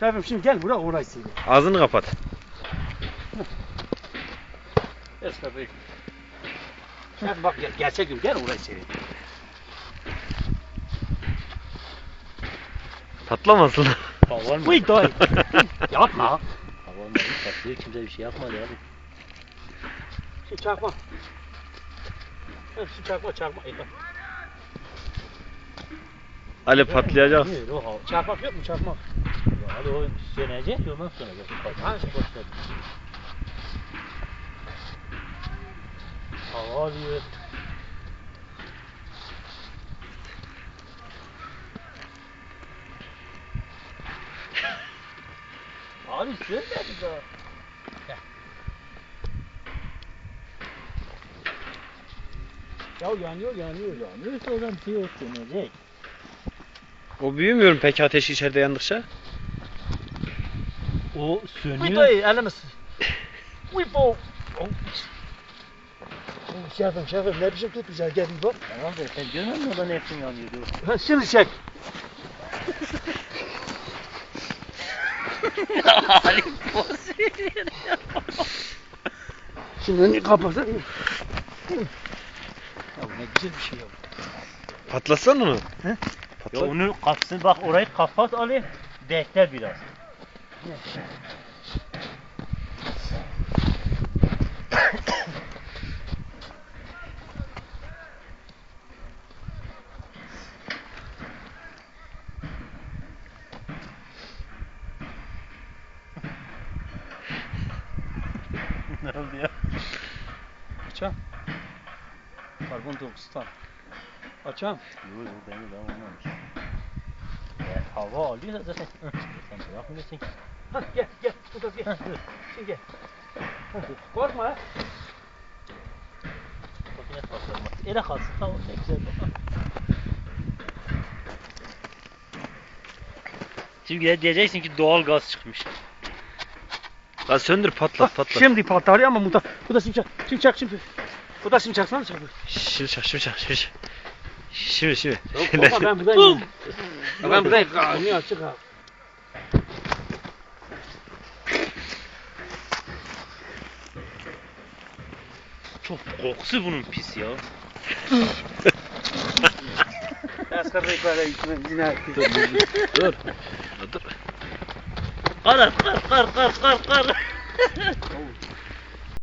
Şefim şimdi gel buraya orayı sil. Ağzını kapat. Gel şefim. Şefim bak gel, gerçek gün gel orayı sil. Patlamasın. Havan mı? Uy doy. Yapma. Havan mı? Patlıyor kimse bir şey yapmadı abi. Şu çakma. Şu çakma çakma. Ali patlayacak. Hayır, o hava. Çakmak yok mu çakmak? Hadi o sönecek ondan sonra gelsin. Ha, Boş ver. Hava alıyor. Abi sönmedi daha. Ya yanıyor yanıyor. Yanıyorsa oradan bir şey yok sönecek. O büyümüyor mu peki ateş içeride yandıkça? O Uy sönüyor. dayı elimiz. Uy bo. Oh. Şefim şefim ne biçim tutmayacak gel bir bak. Tamam da sen görmüyor musun oradan hepsini yanıyordu. Ha, şimdi çek. Ali bozuyor. Şimdi ne kapatın? Ya bu ne güzel bir şey ya. Patlatsan onu. He? Ya Patlat. onu kapsın bak orayı kapat Ali. Bekle biraz. ne oldu ya? Açam. Karbon dioksit Açam. Yok yok beni ben olmamış. Ya, hava alıyor zaten. Hı, Sen bırakmıyorsun ki. Ha gel gel. Burada gel. Heh, dur. Şimdi gel. Ha, Korkma ha. Makine patlamaz. Ele kalsın tamam ne güzel. Şimdi de diyeceksin ki doğal gaz çıkmış. Lan söndür patlat patlat. Şimdi patlar ama bu da bu da simçak. Simçak şimdi. Bu da simçak sana çabuk. Çak şimdi çak şimdi. Şimdi şimdi. Korkma ben buradayım. Ben buradayım. Niye açık ha? Çok kokusu bunun pis ya. Eska Bey böyle yine Dur. Dur. Kar kar kar kar kar kar.